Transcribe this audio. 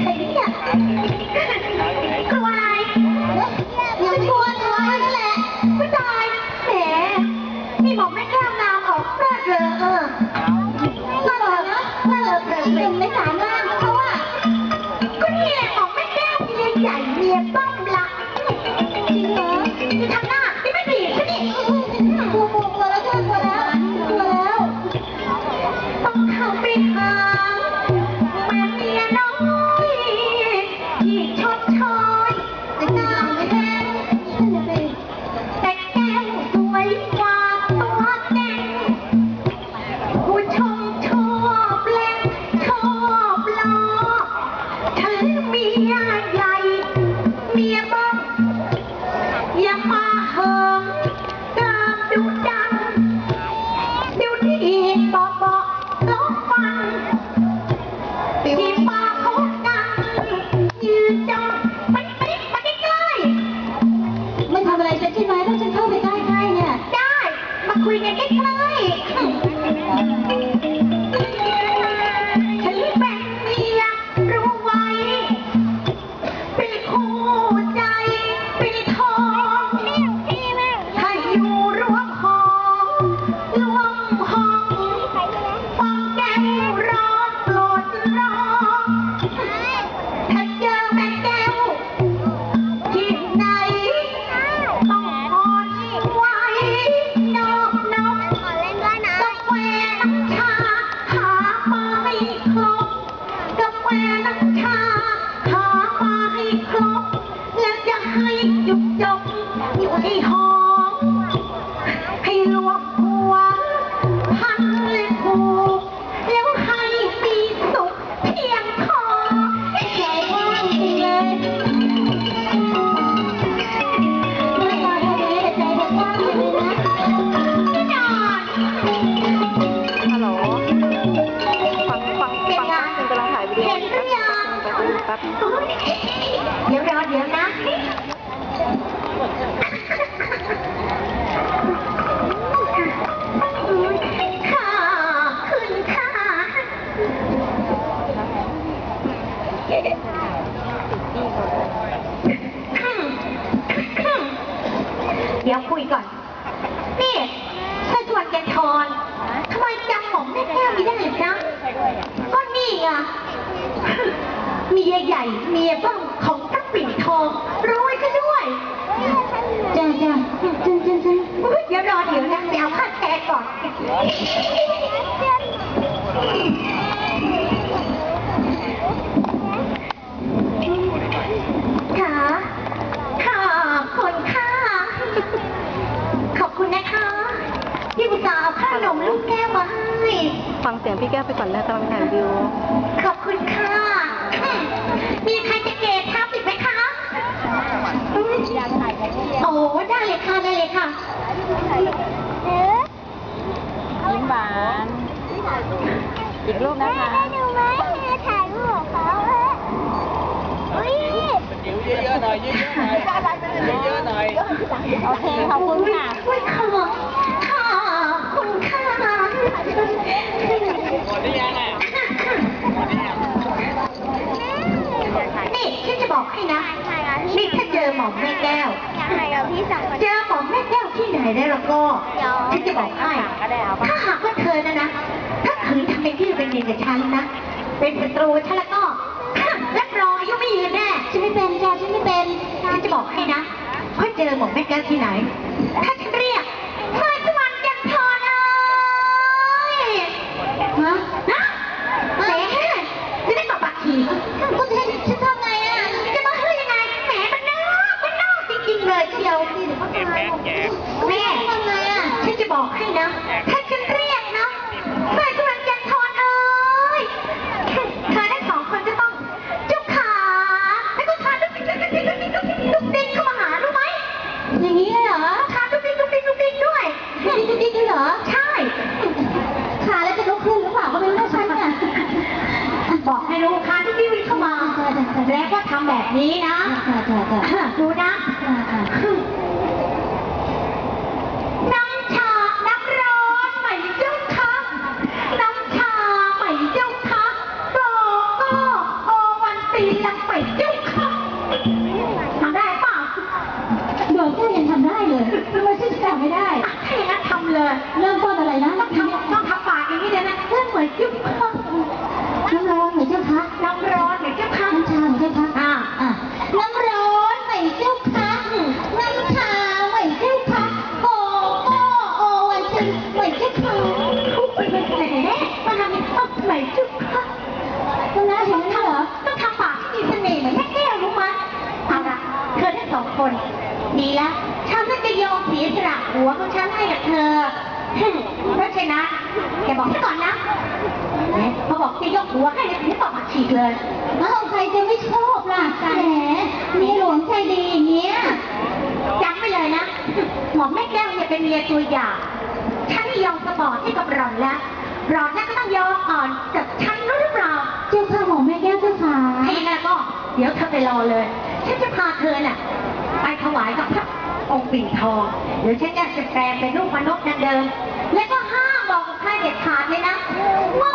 ใครเนี่ยกวอะไรอย่าชวนเลยนั่นแหละไม่ตายแหมนี่บอกไม่กล้างามออกเลิศเลยเออก็บอกนะว่าเราเป็นหนึ่งในสามร่างเพราะว่าก็นี่แหละของแม่แก้วเมียใหญ่เมียป้อมละจริงเหรอจะทำหน้า คุยกันใกล้ๆ เดี๋ยวรอเดี๋ยวนะ ข้าขึ้นข้าเดี๋ยวคุยก่อน นี่เธอชวนแกทอนทำไมจำผมแม่แก้วไม่ได้จ๊ะก็นี่ไง เมียใหญ่เมียบ้องของตั้งปิ่นทองรวยซะด้วยจ้าจ้าฉันฉันฉันอุ๊ยเดี๋ยวรอเดี๋ยวนะเดี๋ยวเอาค่าแชร์ก่อนค่ะค่ะคนค่ะขอบคุณนะคะที่อุตส่าห์เอาขนมลูกแก้วมาให้ ฟังเสียงพี่แก้วไปก่อนนะกำลังถ่ายวิดี มีใครจะเกตทับอีกไหมคะโอ้ได้เลยค่ะได้เลยค่ะยิ้มหวานอีกรูปนะคะถ่ายรูปของเขาอุ้ยจิ๋วเยอะๆหน่อยเยอะๆหน่อยเยอะๆหน่อยโอเคขอบคุณค่ะอุ้ยขอบค่ะขอบคุณค่ะ หมดหรือยังอะหมดหรือยัง นี่ฉันจะบอกให้นะ นี่ถ้าเจอหมอมแม่แก้ว เจอหมอม แม่แก้วที่ไหนได้แล้วก็ฉันจะบอกให้ถ้าหากว่าเธอนะนะ ถ้าเธคืนทำเป็นพี่เป็นเมียกับฉันนะ เป็นศัตรูฉันแล้วก็รับรองอายุไม่ยืนแน่ ฉันไม่เป็นจ้าฉันไม่เป็นฉันจะบอกให้นะว่าเจอหมอแม่แก้วที่ไหน ถ้าฉันเรียกเมื่อสวรรค์จันทร์เอ้ยฮะนะแหมจะได้ตอบปากทีก็จะให้ฉันทำไงอะ จะมาเฮ้ยยังไง แหมมันนอกมันนอกจริงๆเลยเชียวแจกแจกแดูนะอ่าอ่าน้ำชา น้ำร้อนไหมเจ้าคะน้ำชาไหมเจ้าคะโกโก้โอวันตีลังไหมเจ้าคะทำได้เปล่าเดี๋ยวแค่ยังทำได้เลยทำไมฉันจะทำไม่ได้อะถ้าอย่างนั้นทำเลย เริ่มต้น คนดีแล้วฉันก็จะยอมเสียสละหัวของฉันให้กับเธอเพราะฉะนั้นแกบอกให้ก่อนนะพอบอกจะยกหัวให้เลยถึงตอบมาฉีกเลยอ้าวใครจะไม่ชอบล่ะแหมมีหลวงใจดีอย่างเงี้ยจำไว้เลยนะหมอมแม่แก้วเนี่ยเป็นเมียตัวอย่าง ฉันยอมสปอร์ตให้กับหล่อนแล้วหล่อนน่ะก็ต้องยอมอ่อนกับฉันรู้หรือเปล่าเจ้าค่ะหมอแม่แก้วเจ้าค่ะถ้าอย่างนั้นก็เดี๋ยวเธอไปรอเลย ฉันจะพาเธอน่ะ ไปถวายกับพระองค์ปิ่นทอง เดี๋ยวฉันจะแปลงเป็นรูปมนุษย์นั่นเดิม และก็ห้ามบอกกับใครเด็ดขาดเลยนะว่า